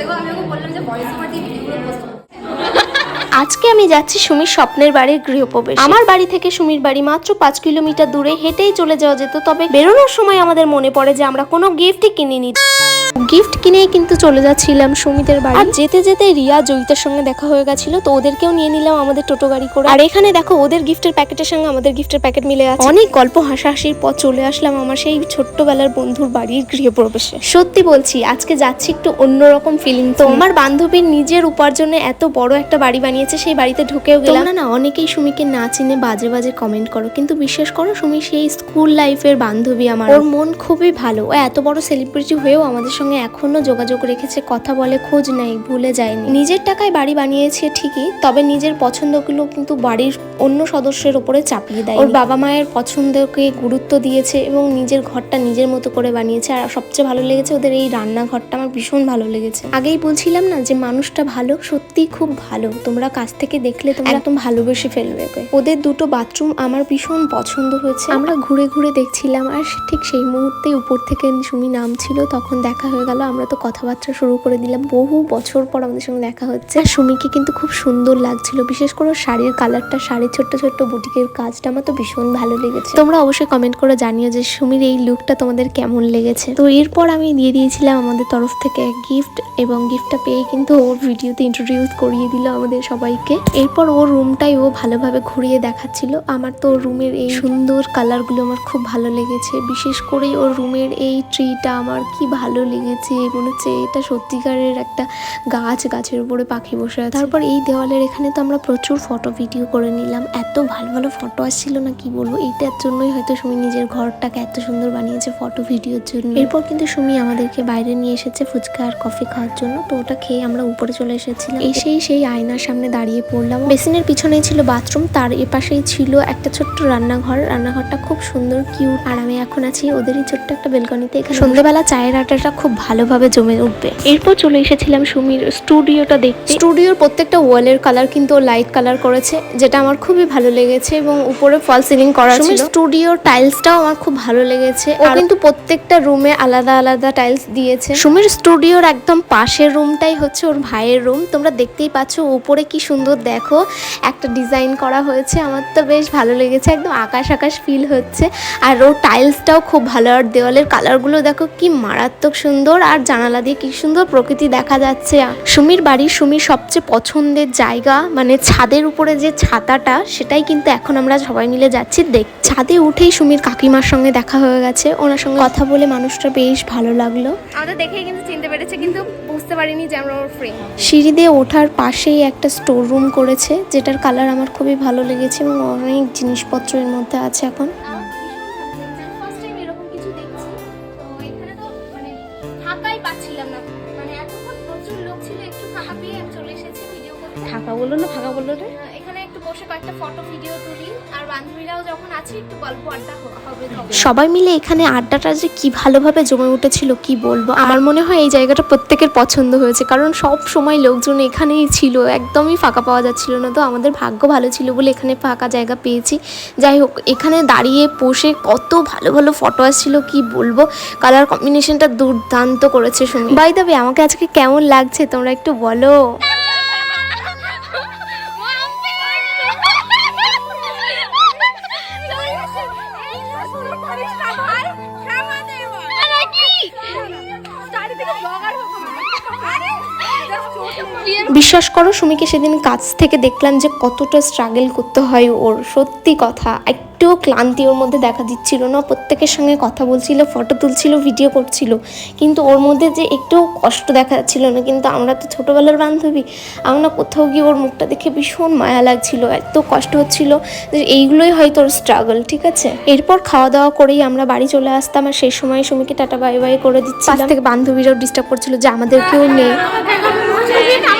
গো আমি ওকে বললাম যে ভয়েস ভিডিওগুলো পোস্ট আজকে আমি যাচ্ছি সুমির স্বপ্নের বাড়ির গৃহপ্রবেশ। আমার বাড়ি থেকে সুমির বাড়ি মাত্র পাঁচ কিলোমিটার দূরে হেঁটেই চলে যাওয়া যেত তবে বেরোনোর সময় আমাদের মনে পড়ে যে আমরা কোনো গিফটই কিনিনি। গিফট কিনেই কিন্তু চলে যাচ্ছিলাম সুমিতের বাড়ি। আর যেতে যেতে রিয়া জয়িতার সঙ্গে দেখা হয়ে গেছিল তো ওদেরকেও নিয়ে নিলাম আমাদের টোটো গাড়ি করে। আর এখানে দেখো ওদের গিফটের প্যাকেটের সঙ্গে আমাদের গিফটের প্যাকেট মিলে আছে। অনেক গল্প হাসাহাসির পর চলে আসলাম আমার সেই ছোট্টবেলার বন্ধুর বাড়ির গৃহপ্রবেশে। সত্যি বলছি আজকে যাচ্ছি একটু অন্যরকম ফিলিং তো আমার বান্ধবীর নিজের উপার্জনে এত বড় একটা বাড়ি বানিয়েছে সেই বাড়িতে ঢুকেও গেলাম। না না অনেকেই সুমিকে না চিনে বাজে বাজে কমেন্ট করো কিন্তু বিশ্বাস করো সুমি সেই স্কুল লাইফের বান্ধবী আমার। ওর মন খুবই ভালো ও এত বড় সেলিব্রিটি হয়েও আমাদের সঙ্গে এখনও যোগাযোগ রেখেছে কথা বলে খোঁজ নেই ভুলে যায়নি। নিজের টাকায় বাড়ি বানিয়েছে ঠিকই তবে নিজের পছন্দগুলো কিন্তু বাড়ির অন্য সদস্যের উপরে চাপিয়ে দেয় ওর বাবা মায়ের পছন্দকে গুরুত্ব দিয়েছে এবং নিজের ঘরটা নিজের মতো করে বানিয়েছে আর সবচেয়ে ভালো লেগেছে ওদের এই রান্নাঘরটা আমার ভীষণ ভালো লেগেছে। আগেই বলছিলাম না যে মানুষটা ভালো সত্যি খুব ভালো তোমরা কাছ থেকে দেখলে তোমরা একদম ভালোবেসে ফেলবে। ওকে। ওদের দুটো বাথরুম আমার ভীষণ পছন্দ হয়েছে। আমরা ঘুরে ঘুরে দেখছিলাম আর ঠিক সেই মুহূর্তে উপর থেকে সুমি নাম ছিল তখন দেখা হয়ে গেল। আমরা তো কথাবার্তা শুরু করে দিলাম। বহু বছর পর আমাদের সঙ্গে দেখা হচ্ছে। আর সুমিকে কিন্তু খুব সুন্দর লাগছিল। বিশেষ করে শাড়ির কালারটা শাড়ির ছোট্ট ছোট্ট বুটিকের কাজটা আমার তো ভীষণ ভালো লেগেছে। তোমরা অবশ্যই কমেন্ট করে জানিও যে সুমির এই লুকটা তোমাদের কেমন লেগেছে। তো এরপর আমি দিয়ে দিয়েছিলাম আমাদের তরফ থেকে গিফট এবং গিফটটা পেয়ে কিন্তু ওর ভিডিওতে ইন্ট্রোডিউস করিয়ে দিল আমাদের সবাইকে। এরপর ওর রুমটাই ও ভালোভাবে ঘুরিয়ে দেখাচ্ছিল। আমার তো রুমের এই সুন্দর কালারগুলো আমার খুব ভালো লেগেছে। বিশেষ করে ওর রুমের এই ট্রিটা আমার কি ভালো লেগেছে। মনে হচ্ছে এটা সত্যিকারের একটা গাছ, গাছের উপরে পাখি বসে আছে। তারপর এই দেওয়ালের এখানে তো আমরা প্রচুর ফটো ভিডিও করে নিলাম। এত ভালো ভালো ফটো আসছিল না, কি বলব? এইটার জন্যই হয়তো সুমি নিজের ঘরটাকে এত সুন্দর বানিয়েছে ফটো ভিডিওর জন্য। এরপর কিন্তু সুমি আমাদেরকে বাইরে নিয়ে এসেছে ফুচকা আর কফি খাওয়ার জন্য। তো ওটা খেয়ে আমরা উপরে চলে এসেছিলাম। এসেই সেই আয়নার সামনে দাঁড়িয়ে পড়লাম। বেসিনের পিছনেই ছিল বাথরুম, তার এপাশেই ছিল একটা ছোট্ট রান্নাঘর। রান্নাঘরটা খুব সুন্দর, কিউট। আর আমি এখন আছি ওদেরই ছোট্ট একটা বেলকনিতে। এখানে সন্ধ্যেবেলা চায়ের আড্ডাটা খুব ভালোভাবে জমে উঠবে। এরপর চলে এসেছিলাম সুমির স্টুডিওটা দেখতে। স্টুডিওর প্রত্যেকটা ওয়ালের কালার কিন্তু লাইট কালার করেছে, যেটা আমার খুবই ভালো লেগেছে এবং উপরে ফল সিলিং করা ছিল। স্টুডিওর টাইলসটাও আমার খুব ভালো লেগেছে। ও কিন্তু প্রত্যেকটা রুমে আলাদা আলাদা টাইলস দিয়েছে। সুমির স্টুডিওর একদম পাশের রুমটাই হচ্ছে ওর ভাইয়ের রুম। তোমরা দেখতেই পাচ্ছ উপরে কি সুন্দর দেখো একটা ডিজাইন করা হয়েছে আমার তো বেশ ভালো লেগেছে একদম আকাশ আকাশ ফিল হচ্ছে। আর ওর টাইলসটাও খুব ভালো আর দেওয়ালের কালারগুলো দেখো কি মারাত্মক সুন্দর আর জানালা দিয়ে কি সুন্দর প্রকৃতি দেখা যাচ্ছে। সুমির বাড়ি সুমির সবচেয়ে পছন্দের জায়গা মানে ছাদের উপরে যে ছাতাটা সেটাই কিন্তু এখন আমরা সবাই মিলে যাচ্ছি দেখ ছাদে উঠেই সুমির কাকিমার সঙ্গে দেখা হয়ে গেছে ওনার সঙ্গে কথা বলে মানুষটা বেশ ভালো লাগল। আমাদের দেখেই কিন্তু চিনতে পেরেছে কিন্তু বুঝতে পারিনি যে আমরা ওর ফ্রেন্ড সিঁড়ি দিয়ে ওঠার পাশেই একটা স্টোর রুম করেছে যেটার কালার আমার খুবই ভালো লেগেছে এবং অনেক জিনিসপত্র এর মধ্যে আছে এখন। ফার্স্ট টাইম এরকম কিছু দেখছি। তো এখানে তো মানে ফাঁকাই পাচ্ছিলাম না। মানে এতক্ষণ প্রচুর লোক ছিল একটু ফাঁকা বলল না? ফাঁকা বলল রে একটু বসে কয়েকটা ফটো ভিডিও তুলি। আর বান্ধবীরাও যখন আছে, একটু গল্প আড্ডা হবে সবাই মিলে এখানে আড্ডাটা যে কি ভালোভাবে জমে উঠেছিল, কি বলব? আমার মনে হয় এই জায়গাটা প্রত্যেকের পছন্দ হয়েছে। কারণ সব সময় লোকজন এখানেই ছিল, একদমই ফাঁকা পাওয়া যাচ্ছিল না। তো আমাদের ভাগ্য ভালো ছিল বলে এখানে ফাঁকা জায়গা পেয়েছি। যাই হোক, এখানে দাঁড়িয়ে বসে কত ভালো ভালো ফটো আসছিল, কি বলব? কালার কম্বিনেশনটা দুর্দান্ত করেছে শুনি। বাই দাবে আমাকে আজকে কেমন লাগছে তোমরা একটু বলো। বিশ্বাস করো, সুমিকে সেদিন কাছ থেকে দেখলাম যে কতটা স্ট্রাগল করতে হয় ওর। সত্যি কথা একটুও ক্লান্তি ওর মধ্যে দেখা দিচ্ছিল না, প্রত্যেকের সঙ্গে কথা বলছিল ফটো তুলছিল ভিডিও করছিল। কিন্তু ওর মধ্যে যে একটু কষ্ট দেখা যাচ্ছিল না, কিন্তু আমরা তো ছোটোবেলার বান্ধবী, আমরা কোথাও গিয়ে ওর মুখটা দেখে ভীষণ মায়া লাগছিল, এত কষ্ট হচ্ছিল যে এইগুলোই হয়তো ওর স্ট্রাগল ঠিক আছে? এরপর খাওয়া দাওয়া করেই আমরা বাড়ি চলে আসতাম আর সেই সময় সুমিকে টাটা বাই বাই করে দিচ্ছি থেকে বান্ধবীরাও ডিস্টার্ব করছিল যে আমাদেরকেও নেই। 你别打了。